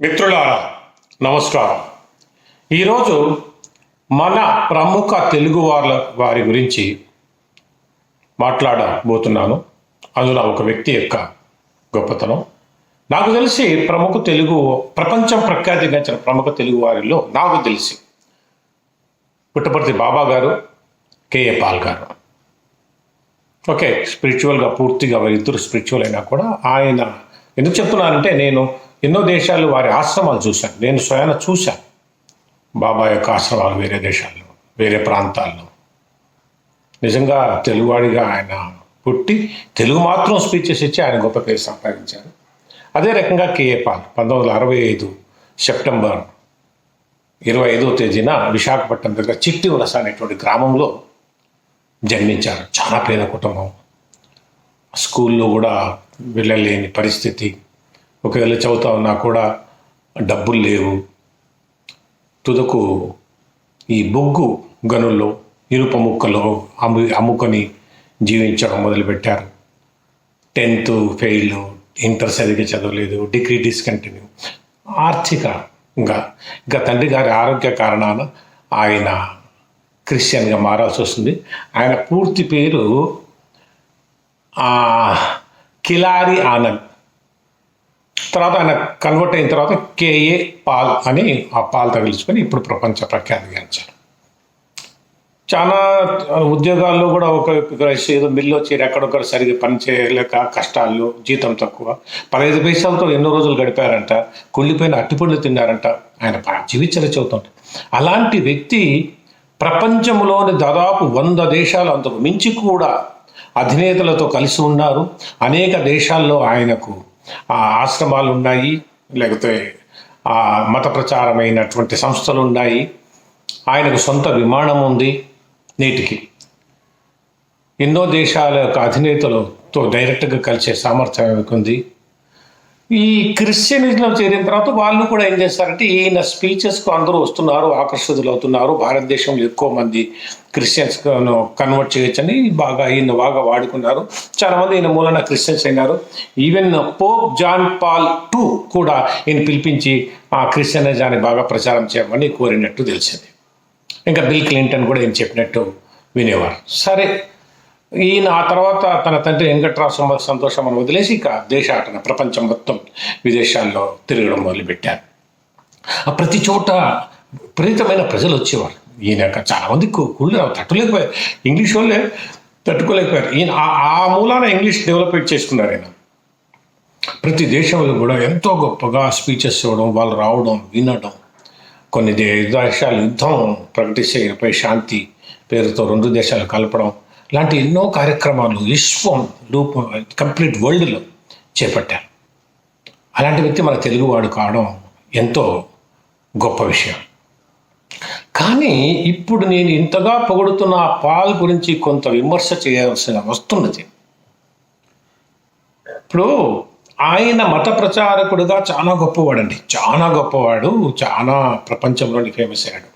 మిత్రులారా నమస్కారం. ఈరోజు మన ప్రముఖ తెలుగు వార్ల వారి గురించి మాట్లాడబోతున్నాను. అందులో ఒక వ్యక్తి యొక్క గొప్పతనం. నాకు తెలిసి ప్రముఖ తెలుగు ప్రపంచం ప్రఖ్యాతిగాంచిన ప్రముఖ తెలుగు వారిలో నాకు తెలిసి పుట్టపర్తి బాబా గారు కేఏ పాల్ గారు. ఓకే స్పిరిచువల్గా పూర్తిగా వారిద్దరు స్పిరిచువల్ అయినా కూడా ఆయన ఎందుకు చెప్తున్నానంటే నేను ఎన్నో దేశాలు వారి ఆశ్రమాలు చూశాను. నేను స్వయాన చూశాను. బాబా యొక్క ఆశ్రమాలు వేరే దేశాల్లో వేరే ప్రాంతాల్లో. నిజంగా తెలుగువాడిగా ఆయన పుట్టి తెలుగు మాత్రం స్పీచెస్ ఇచ్చి ఆయన గొప్ప పేరు సంపాదించారు. అదే రకంగా కేఏ పాల్ పంతొమ్మిది వందల అరవై ఐదు సెప్టెంబర్ ఇరవై ఐదో తేదీన విశాఖపట్నం దగ్గర చిట్టి వలస అనేటువంటి గ్రామంలో జన్మించారు. చాలా పేద కుటుంబం. స్కూల్లో కూడా వెళ్ళలేని పరిస్థితి. ఒకవేళ చదువుతా ఉన్నా కూడా డబ్బులు లేవు. తుదకు ఈ బొగ్గు గనుల్లో ఇనుప ముక్కలో అమ్ము అమ్ముకొని జీవించడం మొదలుపెట్టారు. టెన్త్ ఫెయిల్ ఇంటర్ సరిగ్గా చదవలేదు డిగ్రీ డిస్కంటిన్యూ. ఆర్థికంగా ఇంకా తండ్రి గారి ఆరోగ్య కారణాన ఆయన క్రిస్టియన్గా మారాల్సి వస్తుంది. ఆయన పూర్తి పేరు ఆ, కిలారి ఆనంద్. తర్వాత ఆయన కన్వర్ట్ అయిన తర్వాత కేఏ పాల్ అని ఆ పాల్ తగిలించుకొని ఇప్పుడు ప్రపంచ ప్రఖ్యాతిగాంచారు చాలా ఉద్యోగాల్లో కూడా ఒక ఏదో మిల్లో చేరి ఎక్కడొక్కడ సరిగ్గా పని చేయలేక కష్టాలు జీతం తక్కువ పదహైదు పైసలతో ఎన్నో రోజులు గడిపారంట కుళ్ళిపోయిన అట్టిపండ్లు తిన్నారంట ఆయన జీవించలే చెబుతుంట అలాంటి వ్యక్తి ప్రపంచంలోని దాదాపు వంద దేశాలు అంతకు మించి కూడా అధినేతలతో కలిసి ఉన్నారు. అనేక దేశాల్లో ఆయనకు ఆశ్రమాలు ఉన్నాయి లేకపోతే ఆ మత ప్రచారమైనటువంటి సంస్థలు ఉన్నాయి ఆయనకు సొంత విమానం ఉంది నేటికి. ఎన్నో దేశాల యొక్క అధినేతలతో డైరెక్ట్గా కలిసే సామర్థ్యం ఉంది ఈ క్రిస్టియనిజంలో చేరిన తర్వాత వాళ్ళు కూడా ఏం చేస్తారంటే ఈయన స్పీచెస్కు అందరూ వస్తున్నారు ఆకర్షితులు అవుతున్నారు భారతదేశంలో ఎక్కువ మంది క్రిస్టియన్స్ కన్వర్ట్ చేయొచ్చని బాగా ఈయన బాగా వాడుకున్నారు. చాలామంది ఈయన మూలన క్రిస్టియన్స్ అయినారు. Even pope John Paul two కూడా ఈయన పిలిపించి ఆ క్రిస్టియనిజాన్ని బాగా ప్రచారం చేయమని కోరినట్టు తెలిసింది. ఇంకా బిల్ క్లింటన్ కూడా ఈయన చెప్పినట్టు వినేవారు. సరే ఈయన ఆ తర్వాత తన తండ్రి వెంకట్రావు సంబ సంతోషం అని వదిలేసి ఇక దేశాటన ప్రపంచం మొత్తం విదేశాల్లో తిరగడం మొదలుపెట్టారు. ఆ ప్రతి చోట విపరీతమైన ప్రజలు వచ్చేవారు. ఈయన చాలామంది కూళ్ళు కుళ్ళు తట్టులేకపోయారు ఇంగ్లీష్ వాళ్ళే తట్టుకోలేకపోయారు. ఈయన ఆ- మూలాన ఇంగ్లీష్ డెవలప్మెంట్ చేసుకున్నారు ఆయన ప్రతి దేశంలో కూడా ఎంతో గొప్పగా స్పీచెస్ ఇవ్వడం వాళ్ళు రావడం వినడం కొన్ని దేశాలు యుద్ధం ప్రకటిస్తే పై శాంతి పేరుతో రెండు దేశాలు కలపడం ఇలాంటి ఎన్నో కార్యక్రమాలు విశ్వం రూప కంప్లీట్ వరల్డ్లో చేపట్టారు. అలాంటి వ్యక్తి మన తెలుగువాడు కావడం ఎంతో గొప్ప విషయం. కానీ ఇప్పుడు నేను ఇంతగా పొగుడుతున్న ఆ పాల్ గురించి కొంత విమర్శ చేయాల్సిన వస్తున్నది. ఇప్పుడు ఆయన మత ప్రచారకుడుగా చాలా గొప్పవాడండి. చాలా గొప్పవాడు చాలా ప్రపంచంలోని ఫేమస్ అయ్యాడు.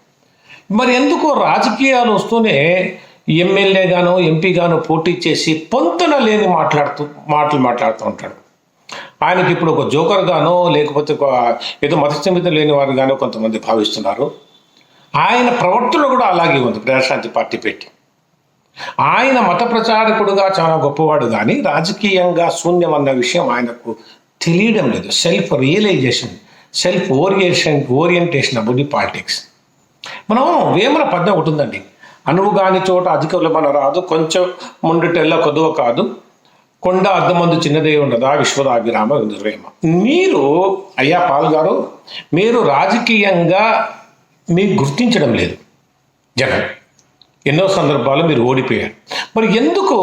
మరి ఎందుకో రాజకీయాలు వస్తూనే ఎమ్మెల్యేగానో ఎంపీగానో పోటీ చేసి పొంతన లేని మాట్లాడుతూ మాటలు మాట్లాడుతూ ఉంటాడు. ఆయనకి ఇప్పుడు ఒక జోకర్ గానో లేకపోతే ఒక ఏదో మతస్థిమితం లేని వారు కొంతమంది భావిస్తున్నారు. ఆయన ప్రవర్తన కూడా అలాగే ఉంది ప్రజాశాంతి పార్టీ పెట్టి. ఆయన మత ప్రచారకుడుగా చాలా గొప్పవాడు కానీ రాజకీయంగా శూన్యం అన్న విషయం ఆయనకు తెలియడం లేదు. Self realisation self ఓరియేషన్ orientation about the politics మనం వేమన పద్యం ఒకటి ఉందండి. అనువు కాని చోట అధిక మన రాదు. కొంచెం ముందుటెల్ల కొదువ కాదు. కొండ అద్దమందు చిన్నదే ఉండదా? విశ్వదాభిరామ విదురేమ మీరు అయ్యా పాల్ గారు మీరు రాజకీయంగా మీ గుర్తించడం లేదు. జగన్ ఎన్నో సందర్భాలు మీరు ఓడిపోయారు. మరి ఎందుకు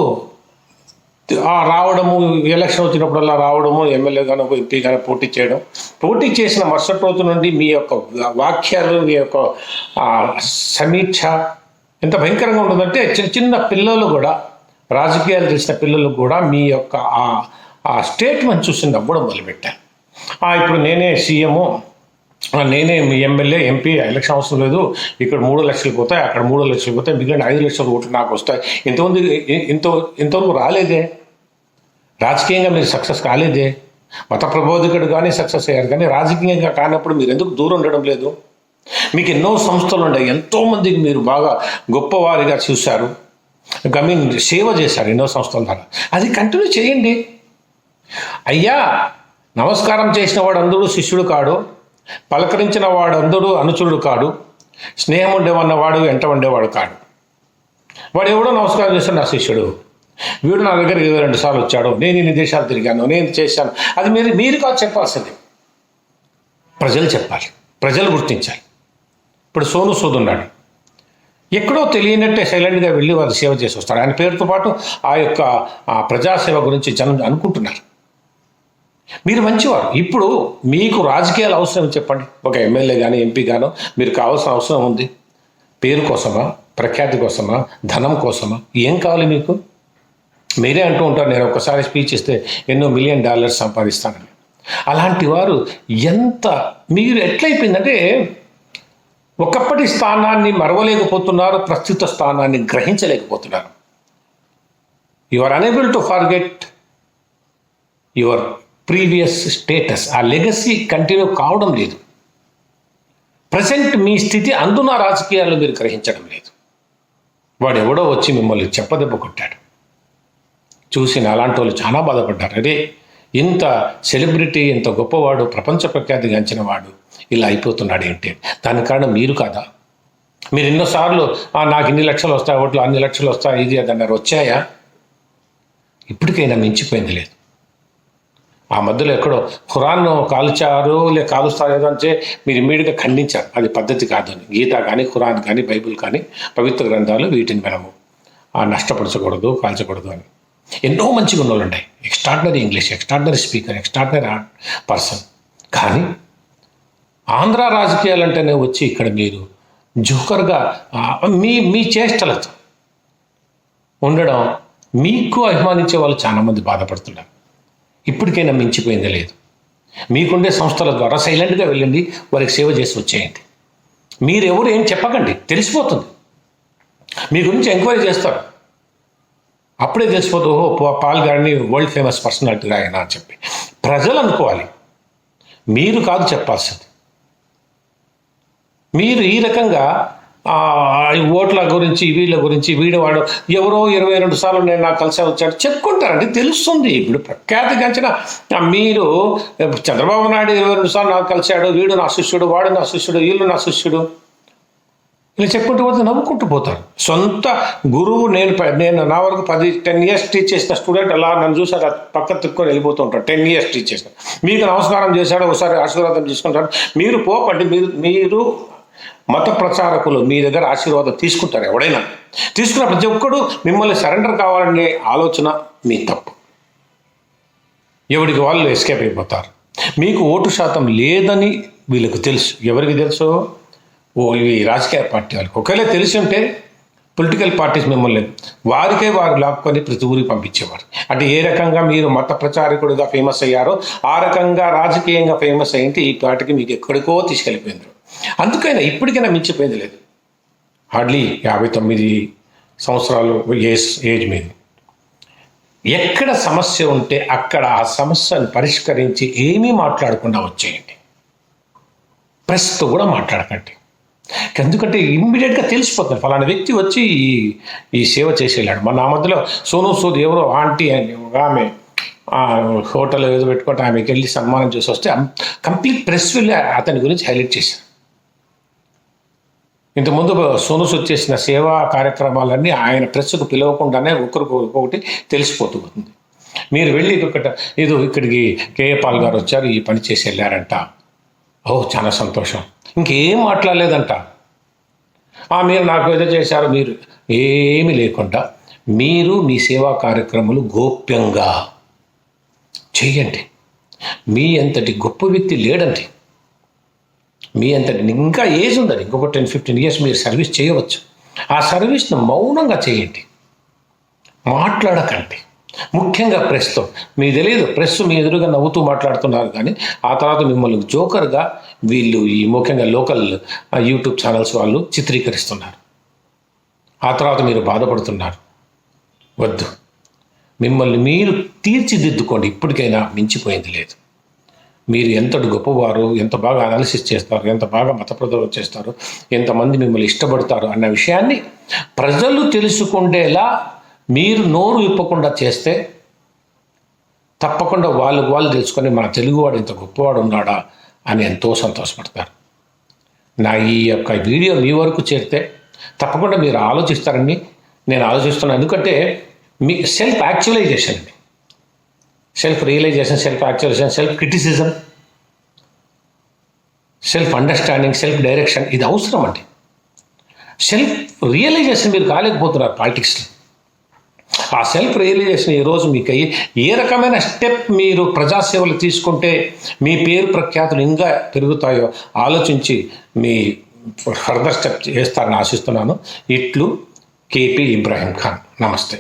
ఆ రావడము ఎలక్షన్ వచ్చినప్పుడల్లా రావడము ఎమ్మెల్యే కానీ ఎంపీ కానీ పోటీ చేయడం? పోటీ చేసిన మరుసటి రోజు నుండి మీ యొక్క వాక్యాలు మీ యొక్క సమీక్ష ఎంత భయంకరంగా ఉంటుందంటే చిన్న చిన్న పిల్లలు కూడా రాజకీయాలు చేసిన పిల్లలు కూడా మీ యొక్క ఆ ఆ స్టేట్మెంట్ చూసి నవ్వడం మొదలుపెట్టారు. ఇప్పుడు నేనే సీఎము నేనే మీ ఎమ్మెల్యే ఎంపీ ఎలక్షన్ అవసరం లేదు ఇక్కడ మూడు లక్షలు పోతాయి అక్కడ మూడు లక్షలు పోతాయి మిగిలిన ఐదు లక్షల ఓట్లు నాకు వస్తాయి. ఇంతమంది ఇంత ఇంతవరకు రాలేదే. రాజకీయంగా మీరు సక్సెస్ కాలేదే. మత ప్రబోధకుడు కానీ సక్సెస్ అయ్యారు కానీ రాజకీయంగా కానప్పుడు మీరు ఎందుకు దూరం ఉండడం లేదు? మీకు ఎన్నో సంస్థలు ఉన్నాయి. ఎంతోమందికి మీరు బాగా గొప్పవారిగా చూశారు. ఐ మీన్ సేవ చేశారు ఎన్నో సంస్థల ద్వారా. అది కంటిన్యూ చేయండి. అయ్యా నమస్కారం చేసిన వాడు అందరూ శిష్యుడు కాడు. పలకరించిన వాడు అందరూ అనుచరుడు కాడు. స్నేహం ఉండేవన్నవాడు వెంట ఉండేవాడు కాడు. వాడు ఎవడో నమస్కారం చేస్తాడు నా శిష్యుడు. వీడు నా దగ్గరికి ఇరవై రెండు సార్లు వచ్చాడు. నేను ఇన్ని దేశాలు తిరిగాను నేను చేశాను. అది మీరు మీరు కాదు చెప్పాల్సింది. ప్రజలు చెప్పాలి. ప్రజలు గుర్తించాలి. ఇప్పుడు సోను సూద్ ఉన్నాడు ఎక్కడో తెలియనట్టే సైలెంట్గా వెళ్ళి వారు సేవ చేసి వస్తారు. ఆయన పేరుతో పాటు ఆ యొక్క ప్రజాసేవ గురించి జనం అనుకుంటున్నారు. మీరు మంచివారు. ఇప్పుడు మీకు రాజకీయాలు అవసరం చెప్పండి. ఒక ఎమ్మెల్యే కానీ ఎంపీ గానో మీరు కావాల్సిన అవసరం ఉంది. పేరు కోసమా? ప్రఖ్యాతి కోసమా? ధనం కోసమా? ఏం కావాలి మీకు? మీరే అంటూ ఉంటారు. నేను ఒకసారి స్పీచ్ ఇస్తే ఎన్నో మిలియన్ డాలర్స్ సంపాదిస్తానని. అలాంటి వారు ఎంత మీరు ఎట్లయిపోయిందంటే ఒకప్పటి స్థానాన్ని మరవలేకపోతున్నారు ప్రస్తుత స్థానాన్ని గ్రహించలేకపోతున్నారు. You are unable to forget your previous status ఆ లెగసీ కంటిన్యూ కావడం లేదు. ప్రజెంట్ మీ స్థితి అందున రాజకీయాల్లో మీరు గ్రహించడం లేదు. వాడు ఎవడో వచ్చి మిమ్మల్ని చెప్పదెబ్బ కొట్టాడు. చూసి అలాంటి వాళ్ళు చాలా బాధపడ్డారు. అదే ఇంత సెలబ్రిటీ ఇంత గొప్పవాడు ప్రపంచ ప్రఖ్యాతి గంచిన వాడు ఇలా అయిపోతున్నాడు ఏంటి దానికి కారణం మీరు కాదా? మీరు ఎన్నోసార్లు నాకు ఇన్ని లక్షలు వస్తాయి ఓట్లు అన్ని లక్షలు వస్తాయి ఇది అది అన్నారు. వచ్చాయా? ఇప్పటికైనా మించిపోయింది లేదు. ఆ మధ్యలో ఎక్కడో ఖురాన్ను కాల్చారు లే కాలుస్తారు ఏదో అంటే మీరు ఇమ్మీడియట్గా ఖండించారు. అది పద్ధతి కాదు అని గీత కానీ ఖురాన్ కానీ బైబిల్ కానీ పవిత్ర గ్రంథాలు వీటిని మనము నష్టపరచకూడదు కాల్చకూడదు అని. ఎన్నో మంచి గుణాలు ఉంటాయి extraordinary English extraordinary speaker extraordinary person. కానీ ఆంధ్ర రాజకీయాలంటేనే వచ్చి ఇక్కడ మీరు జోకర్గా మీ మీ చేష్టలతో ఉండడం మీకు అభిమానించే వాళ్ళు చాలామంది బాధపడుతున్నారు. ఇప్పటికైనా మించిపోయింది లేదు. మీకుండే సంస్థల ద్వారా సైలెంట్గా వెళ్ళండి వారికి సేవ చేసి వచ్చేయండి. మీరెవరు ఏం చెప్పకండి తెలిసిపోతుంది. మీ గురించి ఎంక్వైరీ చేస్తారు. అప్పుడే తెలిసిపోతుంది ఓహో పాల్ గారిని వరల్డ్ ఫేమస్ పర్సనాలిటీగా ఆయన అని చెప్పి. ప్రజలు అనుకోవాలి. మీరు కాదు చెప్పాల్సింది. మీరు ఈ రకంగా ఈ ఓట్ల గురించి వీళ్ళ గురించి వీడు వాడు ఎవరో ఇరవై రెండు సార్లు నేను నాకు కలిసి వచ్చాడు చెప్పుకుంటారండి తెలుస్తుంది ఇప్పుడు ప్రఖ్యాతి గంచిన. మీరు చంద్రబాబు నాయుడు ఇరవై రెండు సార్లు నాకు కలిశాడు వీడు నా శిష్యుడు వాడు నా శిష్యుడు వీళ్ళు నా శిష్యుడు. ఇలా చెప్పుకుంటూ పోతే నవ్వుకుంటూ పోతారు. సొంత గురువు నేను ప- నేను నా వరకు పది టెన్ ఇయర్స్ టీచ్ చేసిన స్టూడెంట్ అలా నన్ను చూసి అలా పక్క తిక్కుని వెళ్ళిపోతూ ఉంటాడు. టెన్ ఇయర్స్ టీచ్ చేసిన. మీకు నమస్కారం చేశాడు ఒకసారి ఆశీర్వాదం తీసుకుంటాడు. మీరు పోపండి మీరు మీరు మత ప్రచారకులు మీ దగ్గర ఆశీర్వాదం తీసుకుంటారు ఎవడైనా. తీసుకున్న ప్రతి ఒక్కడు మిమ్మల్ని సరెండర్ కావాలనే ఆలోచన మీ తప్పు. ఎవరికి వాళ్ళు ఎస్కేప్ అయిపోతారు. మీకు ఓటు శాతం లేదని వీళ్ళకి తెలుసు. ఎవరికి తెలుసు? ఓ ఇవి రాజకీయ పార్టీ వాళ్ళకి. ఒకవేళ తెలిసి ఉంటే పొలిటికల్ పార్టీస్ మిమ్మల్ని వారికే వారు లాక్కొని ప్రతి ఊరికి పంపించేవారు. అంటే ఏ రకంగా మీరు మత ప్రచారకుడిగా ఫేమస్ అయ్యారో ఆ రకంగా రాజకీయంగా ఫేమస్ అయింటే ఈ పార్టీకి మీకు ఎక్కడికో తీసుకెళ్ళిపోయింది అందుకైనా ఇప్పటికైనా మించిపోయింది లేదు. హార్డ్లీ యాభై తొమ్మిది సంవత్సరాలు ఏజ్ ఏజ్ మీద. ఎక్కడ సమస్య ఉంటే అక్కడ ఆ సమస్యను పరిష్కరించి ఏమీ మాట్లాడకుండా వచ్చేయండి. ప్రెస్తో కూడా మాట్లాడకండి. ఎందుకంటే ఇమ్మీడియట్గా తెలిసిపోతుంది. ఫలానా వ్యక్తి వచ్చి ఈ ఈ సేవ చేసి వెళ్ళాడు మన ఆ మధ్యలో సోను సూద్ ఎవరో ఆంటీ అని ఆమె హోటల్ ఏదో పెట్టుకుంటే ఆమెకి వెళ్ళి సన్మానం చేసి వస్తే కంప్లీట్ ప్రెస్ వెళ్ళి అతని గురించి హైలైట్ చేశారు. ఇంతకుముందు సోను సూద్ చేసిన సేవా కార్యక్రమాలన్నీ ఆయన ప్రెస్కు పిలవకుండానే ఒకరికి ఒకటి తెలిసిపోతూ ఉంది మీరు వెళ్ళి ఒకట ఏదో ఇక్కడికి కేఏ పాల్ గారు వచ్చారు ఈ పని చేసి వెళ్ళారంట. ఓ చాలా సంతోషం. ఇంకేం మాట్లాడలేదంట. మీరు నాకు ఏదో చేశారు మీరు ఏమీ లేకుండా మీరు మీ సేవా కార్యక్రమాలు గోప్యంగా చెయ్యండి మీ అంతటి గొప్ప వ్యక్తి లేడండి. మీ అంతటి ఇంకా ఏజ్ ఉందండి ఇంకొక టెన్ ఫిఫ్టీన్ ఇయర్స్ మీరు సర్వీస్ చేయవచ్చు. ఆ సర్వీస్ను మౌనంగా చేయండి. మాట్లాడకండి. ముఖ్యంగా ప్రెస్తో మీకు తెలియదు ప్రెస్ మీ ఎదురుగా నవ్వుతూ మాట్లాడుతున్నారు కానీ ఆ తర్వాత మిమ్మల్ని జోకర్గా వీళ్ళు ఈ ముఖ్యంగా లోకల్ యూట్యూబ్ ఛానల్స్ వాళ్ళు చిత్రీకరిస్తున్నారు. ఆ తర్వాత మీరు బాధపడుతున్నారు. వద్దు. మిమ్మల్ని మీరు తీర్చిదిద్దుకోండి. ఇప్పటికైనా మించిపోయింది లేదు. మీరు ఎంతటి గొప్పవారు ఎంత బాగా అనాలిసిస్ చేస్తారు ఎంత బాగా మత ప్రదర్శన చేస్తారు ఎంతమంది మిమ్మల్ని ఇష్టపడతారు అన్న విషయాన్ని ప్రజలు తెలుసుకుండేలా మీరు నోరు ఇప్పకుండా చేస్తే తప్పకుండా వాళ్ళు వాళ్ళు తెలుసుకొని మన తెలుగువాడు ఇంత గొప్పవాడు ఉన్నాడా అని ఎంతో సంతోషపడతారు. నా ఈ యొక్క వీడియో మీ వరకు చేరితే తప్పకుండా మీరు ఆలోచిస్తారని నేను ఆలోచిస్తున్నాను. ఎందుకంటే మీ సెల్ఫ్ యాక్చువలైజేషన్ అండి. Self realization self actualization self criticism self understanding self direction ఇది అవసరం అండి. సెల్ఫ్ రియలైజేషన్ మీరు కాలేకపోతున్నారు పాలిటిక్స్లో ఆ సెల్ఫ్ రియలైజేషన్ ఈరోజు మీకు అయ్యి ఏ రకమైన స్టెప్ మీరు ప్రజాసేవలు తీసుకుంటే మీ పేరు ప్రఖ్యాతులు ఇంకా పెరుగుతాయో ఆలోచించి మీ ఫర్దర్ స్టెప్ చేస్తారని ఆశిస్తున్నాను. ఇట్లు కేపీ ఇబ్రాహీం ఖాన్. నమస్తే.